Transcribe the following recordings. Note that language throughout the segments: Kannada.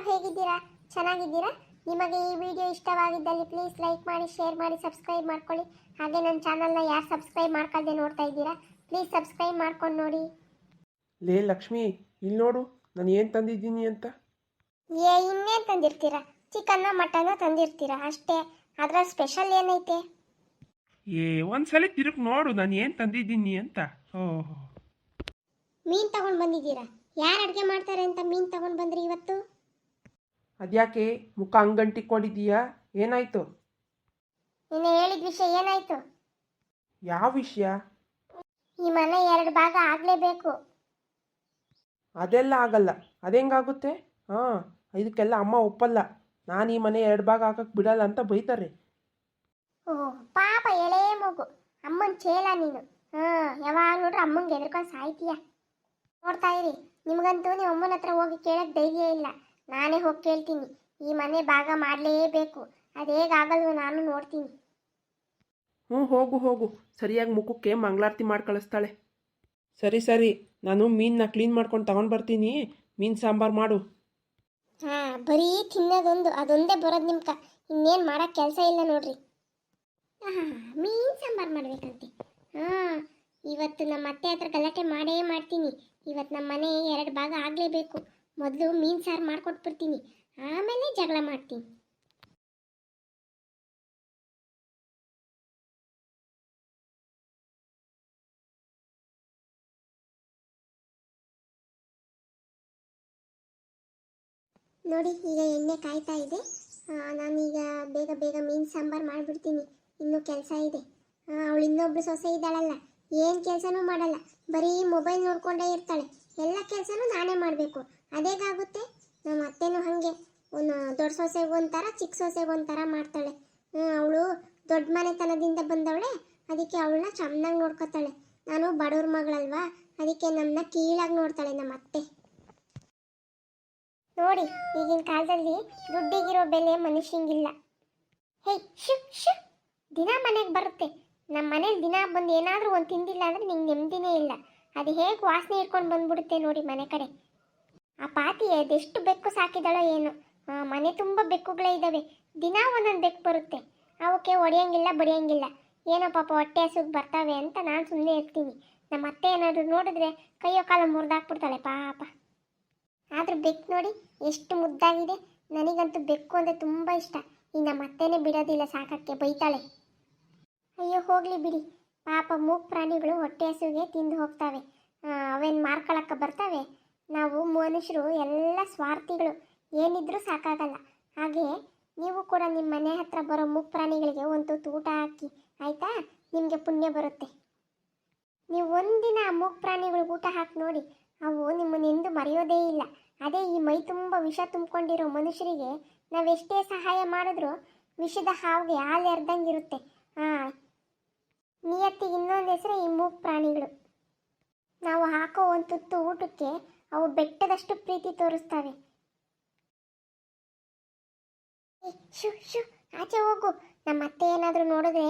ಎಲ್ಲರೂ ಹೇಗಿದ್ದೀರಾ? ಚೆನ್ನಾಗಿದ್ದೀರಾ? ನಿಮಗೆ ಈ ವಿಡಿಯೋ ಇಷ್ಟವಾಗಿದ್ದಲ್ಲಿ ಪ್ಲೀಸ್ ಲೈಕ್ ಮಾಡಿ ಶೇರ್ ಮಾಡಿ ಸಬ್ಸ್ಕ್ರೈಬ್ ಮಾಡ್ಕೊಳ್ಳಿ. ಹಾಗೆ ನನ್ನ ಚಾನಲ್ನ ಯಾರು ಸಬ್ಸ್ಕ್ರೈಬ್ ಮಾಡ್ಕೊಳ್ದೆ ನೋಡ್ತಾ ಇದ್ದೀರಾ? ಪ್ಲೀಸ್ ಸಬ್ಸ್ಕ್ರೈಬ್ ಮಾಡ್ಕೊಂಡು ನೋಡಿ. ಲೇ ಲಕ್ಷ್ಮಿ ಇಲ್ಲಿ ನೋಡು ನಾನು ಏನು ತಂದಿದ್ದೀನಿ ಅಂತ? ಏ ಇನ್ನೇನು ತಂದಿರ್ತೀರಾ? ಚಿಕನ್ನ ಮಟನ್ನ ತಂದಿರ್ತೀರಾ? ಅಷ್ಟೇ. ಅದರ ಸ್ಪೆಷಲ್ ಏನೈತೆ? ಏ ಒಂದ್ಸಲ ತಿರುಗಿ ನೋಡು ನಾನು ಏನು ತಂದಿದ್ದೀನಿ ಅಂತ. ಓಹೋ ಮೀನು ತಗೊಂಡು ಬಂದಿದ್ದೀರಾ? ಯಾರು ಅಡುಗೆ ಮಾಡ್ತಾರೆ ಅಂತ ಮೀನು ತಗೊಂಡು ಬಂದ್ರಿ ಇವತ್ತು? ಅದ್ಯಾಕೆ ಮುಖ ಅಂಗಂಟಿಕೊಂಡಿದ್ದೀಯಾ? ಏನಾಯ್ತು? ನೀನು ಹೇಳಿದ ವಿಷಯ ಏನಾಯ್ತು? ಯಾವ ವಿಷಯ? ಈ ಮನೆ ಎರಡು ಭಾಗ ಆಗಲೇಬೇಕು. ಅದೆಲ್ಲ ಆಗಲ್ಲ. ಅದೆಂಗಾಗುತ್ತೆ? ಹಾಂ ಇದಕ್ಕೆಲ್ಲ ಅಮ್ಮ ಒಪ್ಪಲ್ಲ. ನಾನು ಈ ಮನೆ ಎರಡು ಭಾಗ ಹಾಕಕ್ಕೆ ಬಿಡಲ್ಲ ಅಂತ ಬೈತಾರೆ. ಓ ಪಾಪ ಎಳೆ ಮಗು. ಅಮ್ಮನ ಚೇಲ ನೀನು. ಹಾಂ ಯಾವಾಗ ನೋಡ್ರಿ ಅಮ್ಮಂಗೆ ಎದ್ರಕೊಂಡು ಸಾಯ್ತೀಯ. ನೋಡ್ತಾ ಇರಿ ನಿಮಗಂತೂ ನೀವು ಅಮ್ಮನ ಹತ್ರ ಹೋಗಿ ಕೇಳಕ್ಕೆ ಧೈರ್ಯ ಇಲ್ಲ. ನಾನೇ ಹೋಗಿ ಕೇಳ್ತೀನಿ. ಈ ಮನೆ ಭಾಗ ಮಾಡಲೇಬೇಕು. ಅದು ಹೇಗಾಗಲ್ವೋ ನಾನು ನೋಡ್ತೀನಿ. ಹ್ಞೂ ಹೋಗು ಹೋಗು. ಸರಿಯಾಗಿ ಮುಖಕ್ಕೆ ಮಂಗಳಾರತಿ ಮಾಡಿ ಕಳಿಸ್ತಾಳೆ. ಸರಿ ಸರಿ. ನಾನು ಮೀನನ್ನ ಕ್ಲೀನ್ ಮಾಡ್ಕೊಂಡು ತಗೊಂಡು ಬರ್ತೀನಿ. ಮೀನು ಸಾಂಬಾರು ಮಾಡು. ಹಾಂ ಬರೀ ತಿನ್ನೋದೊಂದು. ಅದೊಂದೇ ಬರೋದು ನಿಮ್ಕ. ಇನ್ನೇನು ಮಾಡೋಕೆ ಕೆಲಸ ಇಲ್ಲ ನೋಡ್ರಿ. ಹಾಂ ಮೀನು ಸಾಂಬಾರು ಮಾಡ್ಬೇಕಂತೆ. ಹಾಂ ಇವತ್ತು ನಮ್ಮ ಅತ್ತೆ ಹತ್ರ ಗಲಾಟೆ ಮಾಡೇ ಮಾಡ್ತೀನಿ. ಇವತ್ತು ನಮ್ಮ ಮನೆ ಎರಡು ಭಾಗ ಆಗಲೇಬೇಕು. ಮೊದಲು ಮೀನು ಸಾರು ಮಾಡ್ಕೊಟ್ಬಿಡ್ತೀನಿ. ಆಮೇಲೆ ಜಗಳ ಮಾಡ್ತೀನಿ. ನೋಡಿ, ಈಗ ಎಣ್ಣೆ ಕಾಯ್ತಾ ಇದೆ. ನಾನೀಗ ಬೇಗ ಬೇಗ ಮೀನು ಸಾಂಬಾರು ಮಾಡಿಬಿಡ್ತೀನಿ. ಇನ್ನೂ ಕೆಲಸ ಇದೆ. ಅವಳು ಇನ್ನೊಬ್ಳು ಸೊಸೆ ಇದ್ದಾಳಲ್ಲ. ಏನು ಕೆಲಸನೂ ಮಾಡಲ್ಲ. ಬರೀ ಮೊಬೈಲ್ ನೋಡ್ಕೊಂಡೇ ಇರ್ತಾಳೆ. ಎಲ್ಲ ಕೆಲಸನೂ ನಾನೇ ಮಾಡಬೇಕು. ಅದೇಗಾಗುತ್ತೆ? ನಮ್ಮ ಅತ್ತೆನೂ ಹಾಗೆ. ಒಂದು ದೊಡ್ಡ ಸೊಸೆಗೆ ಒಂಥರ, ಚಿಕ್ಕ ಸೊಸೆಗೆ ಒಂಥರ ಮಾಡ್ತಾಳೆ. ಅವಳು ದೊಡ್ಡ ಮನೆತನದಿಂದ ಬಂದವಳೆ. ಅದಕ್ಕೆ ಅವಳನ್ನ ಚೆನ್ನಾಗಿ ನೋಡ್ಕೊತಾಳೆ. ನಾನು ಬಡವ್ರ ಮಗಳಲ್ವಾ? ಅದಕ್ಕೆ ನಮ್ಮನ್ನ ಕೀಳಾಗಿ ನೋಡ್ತಾಳೆ ನಮ್ಮ ಅತ್ತೆ. ನೋಡಿ, ಈಗಿನ ಕಾಲದಲ್ಲಿ ದುಡ್ಡಿಗಿರೋ ಬೆಲೆ ಮನುಷ್ಯಂಗಿಲ್ಲ. ಹೇ ಶು ದಿನ ಮನೆಗೆ ಬರುತ್ತೆ. ನಮ್ಮ ಮನೇಲಿ ದಿನ ಬಂದು ಏನಾದರೂ ಒಂದು ತಿಂದಿಲ್ಲ ಅಂದರೆ ನಿಂಗೆ ನೆಮ್ಮದಿನೇ ಇಲ್ಲ. ಅದು ಹೇಗೆ ವಾಸನೆ ಇಟ್ಕೊಂಡು ಬಂದ್ಬಿಡುತ್ತೆ ನೋಡಿ ಮನೆ ಕಡೆ. ಆ ಪಾತಿ ಅದೆಷ್ಟು ಬೆಕ್ಕು ಸಾಕಿದಳೋ ಏನು. ಮನೆ ತುಂಬ ಬೆಕ್ಕುಗಳೇ ಇದ್ದಾವೆ ದಿನ ಒಂದೊಂದು ಬೆಕ್ಕು ಬರುತ್ತೆ. ಅವಕ್ಕೆ ಒಡೆಯಂಗಿಲ್ಲ, ಬಡಿಯಂಗಿಲ್ಲ. ಏನೋ ಪಾಪ ಹೊಟ್ಟೆ ಹಸುಗೆ ಬರ್ತಾವೆ ಅಂತ ನಾನು ಸುಮ್ಮನೆ ಇರ್ತೀನಿ. ನಮ್ಮ ಅತ್ತೆ ಏನಾದರೂ ನೋಡಿದ್ರೆ ಕೈಯೋ ಕಾಲ ಮುರಿದಾಕ್ಬಿಡ್ತಾಳೆ ಪಾಪ. ಆದರೂ ಬೆಕ್ಕು ನೋಡಿ ಎಷ್ಟು ಮುದ್ದಾಗಿದೆ. ನನಗಂತೂ ಬೆಕ್ಕು ಅಂದರೆ ತುಂಬ ಇಷ್ಟ. ಈ ನಮ್ಮ ಅತ್ತೆನೇ ಬಿಡೋದಿಲ್ಲ, ಸಾಕಕ್ಕೆ ಬೈತಾಳೆ. ಅಯ್ಯೋ, ಹೋಗಲಿ ಬಿಡಿ. ಪಾಪ ಮೂಕ್ ಪ್ರಾಣಿಗಳು ಹೊಟ್ಟೆ ಹಸುವಿಗೆ ತಿಂದು ಹೋಗ್ತಾವೆ. ಅವೇನು ಮಾರ್ಕೊಳಕ್ಕೆ ಬರ್ತವೆ? ನಾವು ಮನುಷ್ಯರು ಎಲ್ಲ ಸ್ವಾರ್ಥಿಗಳು. ಏನಿದ್ರೂ ಸಾಕಾಗಲ್ಲ. ಹಾಗೆ ನೀವು ಕೂಡ ನಿಮ್ಮ ಮನೆ ಹತ್ರ ಬರೋ ಮೂಕ್ ಪ್ರಾಣಿಗಳಿಗೆ ಒಂದು ತೂಟ ಹಾಕಿ, ಆಯಿತಾ? ನಿಮಗೆ ಪುಣ್ಯ ಬರುತ್ತೆ. ನೀವು ಒಂದಿನ ಆ ಮೂಕ್ ಪ್ರಾಣಿಗಳಿಗೆ ಊಟ ಹಾಕಿ ನೋಡಿ, ಅವು ನಿಮ್ಮನ್ನೆಂದು ಮರೆಯೋದೇ ಇಲ್ಲ. ಅದೇ ಈ ಮೈ ತುಂಬ ವಿಷ ತುಂಬಿಕೊಂಡಿರೋ ಮನುಷ್ಯರಿಗೆ ನಾವೆಷ್ಟೇ ಸಹಾಯ ಮಾಡಿದ್ರೂ ವಿಷದ ಹಾವಿಗೆ ಹಾಲು ಎರ್ದಂಗಿರುತ್ತೆ ಹಾಂ ನಿಯತ್ತಿಗೆ ಇನ್ನೊಂದು ಹೆಸರು ಈ ಮೂಕ್ ಪ್ರಾಣಿಗಳು. ನಾವು ಹಾಕೋ ಒಂದು ತುತ್ತು ಊಟಕ್ಕೆ ಅವು ಬೆಟ್ಟದಷ್ಟು ಪ್ರೀತಿ ತೋರಿಸ್ತವೆ. ಶು ಶು, ಆಚೆ ಹೋಗು. ನಮ್ಮ ಅತ್ತೆ ಏನಾದರೂ ನೋಡಿದ್ರೆ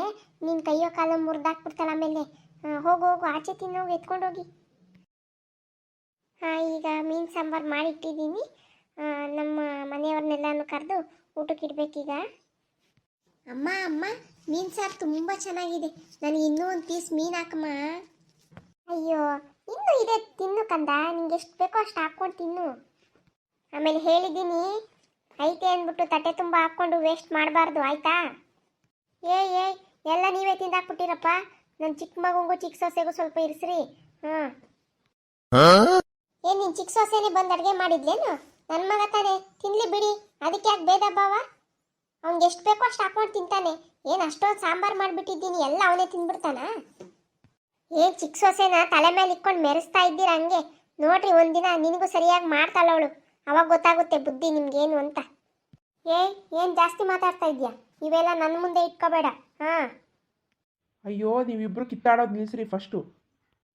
ನಿನ್ನ ಕೈಯೋ ಕಾಲ ಮುರಿದಾಕ್ಬಿಡ್ತಾಳೆ ಆಮೇಲೆ. ಹೋಗು ಹೋಗು, ಆಚೆ ತಿನ್ನೋಗಿ ಎತ್ಕೊಂಡೋಗಿ ಹಾಂ, ಈಗ ಮೀನು ಸಾಂಬಾರು ಮಾಡಿಟ್ಟಿದ್ದೀನಿ. ನಮ್ಮ ಮನೆಯವ್ರನ್ನೆಲ್ಲನೂ ಕರೆದು ಊಟಕ್ಕೆ ಇಡ್ಬೇಕೀಗ. ಅಮ್ಮ ಅಮ್ಮ, ಮೀನು ಸಾರು ತುಂಬ ಚೆನ್ನಾಗಿದೆ. ನನಗೆ ಇನ್ನೂ ಒಂದು ಪೀಸ್ ಮೀನು ಹಾಕಮ್ಮ. ಅಯ್ಯೋ ಇನ್ನೂ ಇದೆ ತಿನ್ನು ಕಂದ. ನಿಂಗೆ ಎಷ್ಟು ಬೇಕೋ ಅಷ್ಟು ಹಾಕ್ಕೊಂಡು ತಿನ್ನು. ಆಮೇಲೆ ಹೇಳಿದ್ದೀನಿ ಐತೆ ಅಂದ್ಬಿಟ್ಟು ತಟ್ಟೆ ತುಂಬ ಹಾಕ್ಕೊಂಡು ವೇಸ್ಟ್ ಮಾಡಬಾರ್ದು ಆಯ್ತಾ? ಏ ಏ ಎಲ್ಲ ನೀವೇ ತಿಂದಾಕ್ಬಿಟ್ಟಿರಪ್ಪ. ನನ್ನ ಚಿಕ್ಕ ಮಗುಗೂ ಚಿಕ್ಕ ಸೊಸೆಗೂ ಸ್ವಲ್ಪ ಇರಿಸ್ರಿ. ಹಾಂ? ಏ ನಿನ್ ಚಿಕ್ಕ ಸೊಸೆನೇ ಬಂದು ಅಡುಗೆ ಮಾಡಿದ್ಲೇನು? ನನ್ನ ಮಗ ತಾನೆ. ತಿನ್ಲಿ ಬಿಡಿ. ಅದಕ್ಕೆ ಯಾಕೆ ಭೇದ ಭಾವ? ಅವ್ನಿಗೆ ಎಷ್ಟು ಬೇಕೋ ಅಷ್ಟು ಹಾಕ್ಕೊಂಡು ತಿಂತಾನೆ. ಏನು ಅಷ್ಟೊಂದು ಸಾಂಬಾರು ಮಾಡಿಬಿಟ್ಟಿದ್ದೀನಿ ಎಲ್ಲ ಅವನೇ ತಿನ್ಬಿಡ್ತಾನ ಏನ್ ಚಿಕ್ಕ ಸೊಸೆನ ತಲೆ ಮೇಲೆ ಇಕ್ಕೊಂಡು ಮೆರೆಸ್ತಾ ಇದ್ದೀರ ಹಂಗೆ? ನೋಡ್ರಿ ಒಂದಿನ ನಿನಗೂ ಸರಿಯಾಗಿ ಮಾಡ್ತಾಳವಳು. ಅವಾಗ ಗೊತ್ತಾಗುತ್ತೆ ಬುದ್ಧಿ ನಿಮ್ಗೇನು ಅಂತ. ಏ ಏನು ಜಾಸ್ತಿ ಮಾತಾಡ್ತಾ ಇದೆಯಾ ಇವೆಲ್ಲ ನನ್ನ ಮುಂದೆ ಇಟ್ಕೋಬೇಡ. ಹಾಂ. ಅಯ್ಯೋ ನೀವಿಬ್ರು ಕಿತ್ತಾಡೋದು ನಿಲ್ಸ್ರಿ ಫಸ್ಟು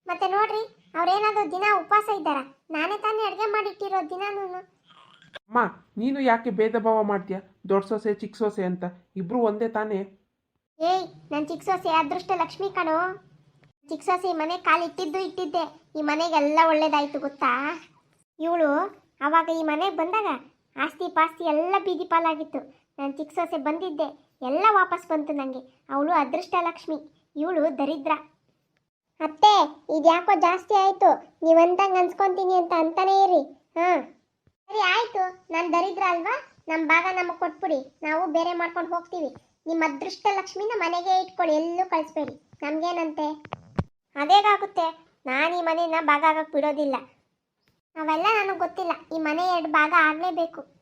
ಮತ್ತೆ ನೋಡ್ರಿ ಅವ್ರೇನಾದ್ರು ದಿನ ಉಪವಾಸ ಇದ್ದಾರ? ನಾನೇ ತಾನೇ ಅಡುಗೆ ಮಾಡಿಟ್ಟಿರೋ ದಿನಾನು ಅಮ್ಮ ನೀನು ಯಾಕೆ ಭೇದ ಭಾವ ಮಾಡ್ತೀಯ? ದೊಡ್ಡ ಸೊಸೆ ಚಿಕ್ಕ ಸೊಸೆ ಅಂತ. ಇಬ್ರು ಒಂದೇ ತಾನೇ? ಏಯ್ ನನ್ನ ಚಿಕ್ಕ ಸೊಸೆ ಅದೃಷ್ಟ ಲಕ್ಷ್ಮಿ ಕಣೋ. ಚಿಕ್ಕ ಈ ಮನೆ ಕಾಲು ಇಟ್ಟಿದ್ದು. ಇಟ್ಟಿದ್ದೆ ಈ ಮನೆಗೆಲ್ಲ ಒಳ್ಳೇದಾಯ್ತು ಗೊತ್ತಾ? ಇವಳು ಅವಾಗ ಈ ಮನೆಗೆ ಬಂದಾಗ ಆಸ್ತಿ ಪಾಸ್ತಿ ಎಲ್ಲ ಬೀದಿ ಪಾಲಾಗಿತ್ತು. ನಾನು ಚಿಕ್ಕ ಬಂದಿದ್ದೆ. ಎಲ್ಲ ವಾಪಸ್ ಬಂತು ನನಗೆ ಅವಳು ಅದೃಷ್ಟ ಲಕ್ಷ್ಮಿ ಇವಳು ದರಿದ್ರ. ಅತ್ತೆ, ಇದ್ಯಾಕೋ ಜಾಸ್ತಿ ಆಯಿತು. ನೀವಂತಂಗೆ ಅನ್ಸ್ಕೊಂತೀನಿ ಅಂತ ಅಂತಾನೇ ಇರಿ. ಹಾಂ. ಸರಿ, ಆಯಿತು. ನಾನು ದರಿದ್ರ ಅಲ್ವಾ? ನಮ್ಮ ಭಾಗ ನಮಗೆ ಕೊಟ್ಬಿಡಿ. ನಾವು ಬೇರೆ ಮಾಡ್ಕೊಂಡು ಹೋಗ್ತೀವಿ. ನಿಮ್ಮ ಅದೃಷ್ಟ ಲಕ್ಷ್ಮಿನ ಮನೆಗೆ ಇಟ್ಕೊಳ್ಳಿ. ಎಲ್ಲೂ ಕಳಿಸ್ಬೇಡಿ. ನಮಗೇನಂತೆ? ಅದೇಗಾಗುತ್ತೆ ನಾನು ಈ ಮನೆನ ಭಾಗ ಆಗಕ್ಕೆ ಬಿಡೋದಿಲ್ಲ. ಅವೆಲ್ಲ ನನಗೆ ಗೊತ್ತಿಲ್ಲ. ಈ ಮನೆ ಎರಡು ಭಾಗ ಆಗಲೇಬೇಕು.